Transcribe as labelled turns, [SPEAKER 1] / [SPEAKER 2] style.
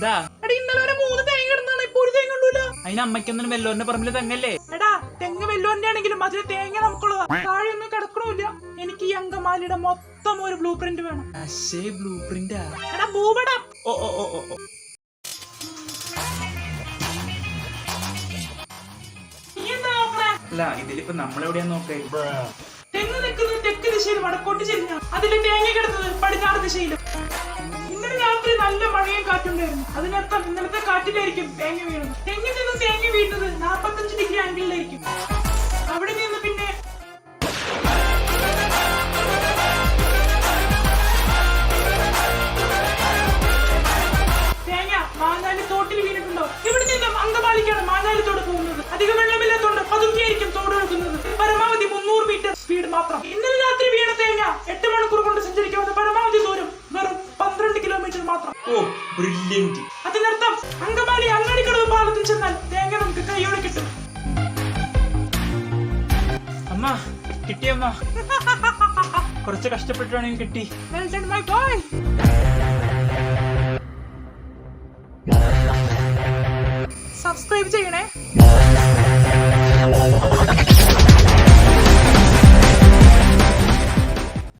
[SPEAKER 1] എന്താ?
[SPEAKER 2] എടാ ഇന്നലെ വരെ മൂന്ന് തേങ്ങ കിടന്നാണ് ഇപ്പൊ ഒരു തേങ്ങ ഉണ്ടല്ലോ.
[SPEAKER 1] അതിന് അമ്മയ്ക്കൊന്നും വെല്ലോന്റെ പറമ്പിൽ തെങ്ങല്ലേ
[SPEAKER 2] എടാ തെങ്ങ് വെല്ലോന്റെ ആണെങ്കിലും അതിൽ തേങ്ങ നമുക്കുള്ളതാ. താഴെയൊന്നും കിടക്കണമില്ല എനിക്ക് ഈ അങ്കമാലിയുടെ മൊത്തം ഒരു ബ്ലൂ പ്രിന്റ് വേണം.
[SPEAKER 1] അശേ ബ്ലൂ പ്രിന്റാ
[SPEAKER 2] എടാ ഭൂപടം.
[SPEAKER 1] ഓ ഓ ഓ ഓ അല്ല ഇതിലിപ്പോ നമ്മളെവിടെയാ നോക്കേ
[SPEAKER 2] തെങ്ങ് നിൽക്കുന്നത് തെക്ക് ദിശയിൽ വടക്കോട്ട് ചെരിഞ്ഞ അതിലെ തേങ്ങ കിടന്നത് പടിഞ്ഞാറ് ദിശയിലും. ഇന്നലെ രാത്രി നല്ല മഴയും കാറ്റുണ്ടായിരുന്നു. അതിനർത്ഥം ഇന്നലത്തെ കാറ്റിലായിരിക്കും തേങ്ങ വീണത്. തെങ്ങിൽ നിന്ന് തേങ്ങ വീണത് നാൽപ്പത്തഞ്ച് ഡിഗ്രി ആംഗിളിലായിരിക്കും. അവിടെ നിന്ന് പിന്നെ തേങ്ങ മാങ്ങാലി തോട്ടിൽ വീണിട്ടുണ്ടോ? ഇവിടെ നിന്നും അങ്കമാലിക്കാണ് തോട് പോകുന്നത്? അധികം വെള്ളമില്ലാത്തോണ്ട് പതുങ്ങിയായിരിക്കും തോട് ഒഴുകുന്നത് പരമാവധി മുന്നൂറ് മീറ്റർ സ്പീഡ് മാത്രം. ഇന്നലെ രാത്രി വീണ തേങ്ങ എട്ട്
[SPEAKER 1] ബ്രില്യന്റ്
[SPEAKER 2] അതിനർത്ഥം അങ്കമാലി അങ്ങാടിക്കടവ് പാലത്തിൽ ചെന്നാൽ തേങ്ങ നമുക്ക് കൈയോടെ കിട്ടും.
[SPEAKER 1] അമ്മ കിട്ടിയമ്മ. കുറച്ച് കഷ്ടപ്പെട്ടാണെങ്കിൽ കിട്ടി.
[SPEAKER 2] Well done, my boy. Subscribe ചെയ്യണേ.